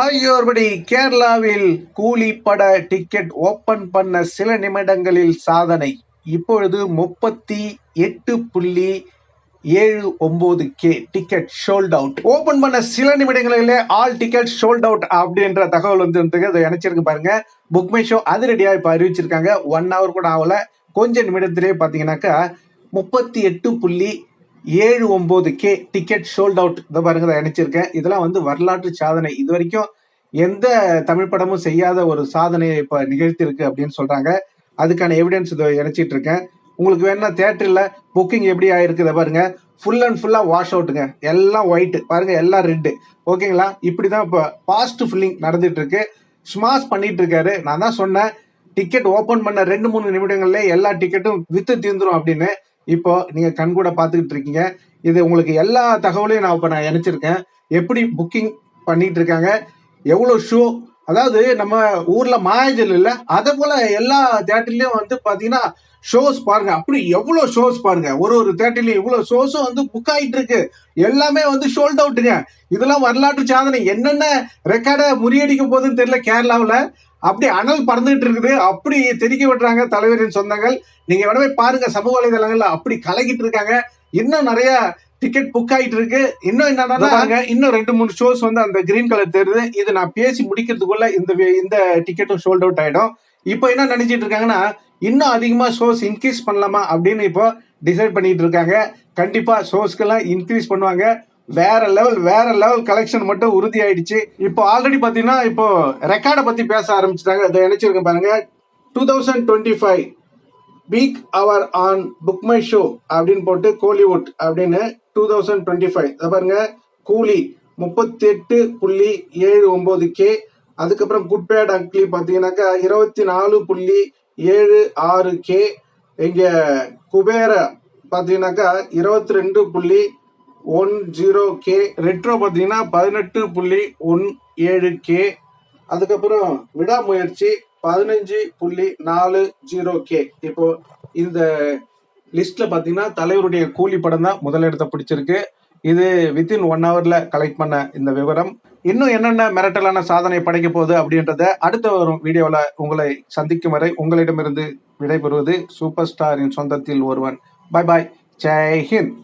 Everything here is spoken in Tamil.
ஆகியோர்படி கேரளாவில் கூலி பட டிக்கெட் ஓபன் பண்ண சில நிமிடங்களில் சாதனை. இப்பொழுது முப்பத்தி எட்டு புள்ளி ஏழு ஒன்பது K ticket sold out open பண்ண சில நிமிடங்களிலே ஆல் டிக்கெட் ஷோல்ட் அவுட் அப்படின்ற தகவல் வந்து இருந்தது அதை இணைச்சிருக்கு பாருங்க. புக் மை ஷோ அதிரடியா இப்ப அறிவிச்சிருக்காங்க. ஒன் ஹவர் கூட ஆகல. கொஞ்ச நிமிடத்திலே பாத்தீங்கன்னாக்கா முப்பத்தி எட்டு புள்ளி ஏழு ஒம்பது கே டிக்கெட் ஷோல்ட் அவுட் இதை பாருங்க இதை இணைச்சிருக்கேன். இதெல்லாம் வந்து வரலாற்று சாதனை. இது வரைக்கும் எந்த தமிழ் படமும் செய்யாத ஒரு சாதனையை இப்போ நிகழ்த்தியிருக்கு அப்படின்னு சொல்றாங்க. அதுக்கான எவிடன்ஸ் இதை இணைச்சிட்டு இருக்கேன் உங்களுக்கு வேணா தேட்டரில் புக்கிங் எப்படி ஆயிருக்கு இதை பாருங்க. ஃபுல் அண்ட் ஃபுல்லாக வாஷ் அவுட்டுங்க எல்லாம் ஒயிட் பாருங்க எல்லாம் ரெட்டு ஓகேங்களா இப்படி தான் இப்போ பாஸ்ட் ஃபில்லிங் நடந்துட்டு இருக்கு ஸ்மாஷ் பண்ணிட்டு இருக்காரு நான் தான் சொன்னேன். டிக்கெட் ஓபன் பண்ண ரெண்டு மூணு நிமிடங்கள்ல எல்லா டிக்கெட்டும் வித்து தீர்ந்துரும் அப்படின்னு இப்போ நீங்க கண் கூட பார்த்துக்கிட்டு இருக்கீங்க. இது உங்களுக்கு எல்லா தகவலையும் நான் இப்போ நான் இணைச்சிருக்கேன். எப்படி புக்கிங் பண்ணிட்டு இருக்காங்க எவ்வளோ ஷோ அதாவது நம்ம ஊர்ல மாயஜல் இல்ல அதே போல எல்லா தேட்டர்லயும் வந்து பாத்தீங்கன்னா ஷோஸ் பாருங்க. அப்படி எவ்வளவு ஷோஸ் பாருங்க. ஒரு ஒரு தேட்டர்லயும் இவ்வளவு ஷோஸும் வந்து புக் ஆயிட்டு இருக்கு. எல்லாமே வந்து ஷோல்ட் அவுட்டுங்க இதெல்லாம் வரலாற்று சாதனை. என்னென்ன ரெக்கார்டை முறியடிக்க போகுதுன்னு தெரியல கேரளாவில். அப்படி அனல் பறந்துகிட்டு இருக்குது. அப்படி தெறிக்க விடுறாங்க தலைவரின் சொந்தங்கள். நீங்க வேணவே பாருங்க சமூக வலைதளங்கள்ல அப்படி கலக்கிட்டு இருக்காங்க. இன்னும் நிறைய டிக்கெட் புக் ஆயிட்டு இருக்கு. இன்னும் என்னன்னா இன்னும் ரெண்டு மூணு ஷோஸ் வந்து அந்த கிரீன் கலர் தெரியுது. இது நான் பேசி முடிக்கிறதுக்குள்ள இந்த இந்த டிக்கெட்டும் சோல்ட் அவுட் ஆயிடும். இப்போ என்ன நினைச்சிட்டு இருக்காங்கன்னா இன்னும் அதிகமா ஷோஸ் இன்க்ரீஸ் பண்ணலாமா அப்படின்னு இப்போ டிசைட் பண்ணிட்டு இருக்காங்க. கண்டிப்பா ஷோஸ்க்கெல்லாம் இன்க்ரீஸ் பண்ணுவாங்க. வேற லெவல் வேற லெவல் கலெக்ஷன் மட்டும் உறுதி ஆயிடுச்சு இப்போ ஆல்ரெடி பார்த்தீங்கன்னா இப்போ ரெக்கார்டை பத்தி பேச ஆரம்பிச்சிட்டாங்க. அதை நினைச்சிருக்கேன் பாருங்க. Two thousand twenty five week hour on BookMyShow அப்படின்னு போட்டு கோலிவுட் அப்படின்னு டூ தௌசண்ட் டுவெண்ட்டி ஃபைவ் அதை பாருங்க. கூலி முப்பத்தெட்டு புள்ளி ஏழு ஒம்பது கே அதுக்கப்புறம் குட் பேட் அக்லி பார்த்தீங்கன்னாக்கா இருபத்தி நாலு புள்ளி ஏழு ஆறு கே இங்கே குபேர பார்த்தீங்கன்னாக்கா இருபத்தி ரெண்டு புள்ளி ஒன் ஜீரோ கே ரெட்ரோ பார்த்தீங்கன்னா பதினெட்டு புள்ளி ஒன் ஏழு கே அதுக்கப்புறம் விடாமுயற்சி பதினஞ்சு புள்ளி நாலு ஜீரோ கே இப்போ இந்த லிஸ்ட்ல பார்த்தீங்கன்னா தலைவருடைய கூலி படம் தான் முதலிடத்தை பிடிச்சிருக்கு. இது வித்தின் ஒன் ஹவர்ல கலெக்ட் பண்ண இந்த விவரம். இன்னும் என்னென்ன மிரட்டலான சாதனை படைக்க போகுது அப்படின்றத அடுத்த வரும் வீடியோவில் உங்களை சந்திக்கும் வரை உங்களிடமிருந்து விடைபெறுவது சூப்பர் ஸ்டாரின் சொந்தத்தில் ஒருவன். பை பாய் ஜெய்ஹிந்த்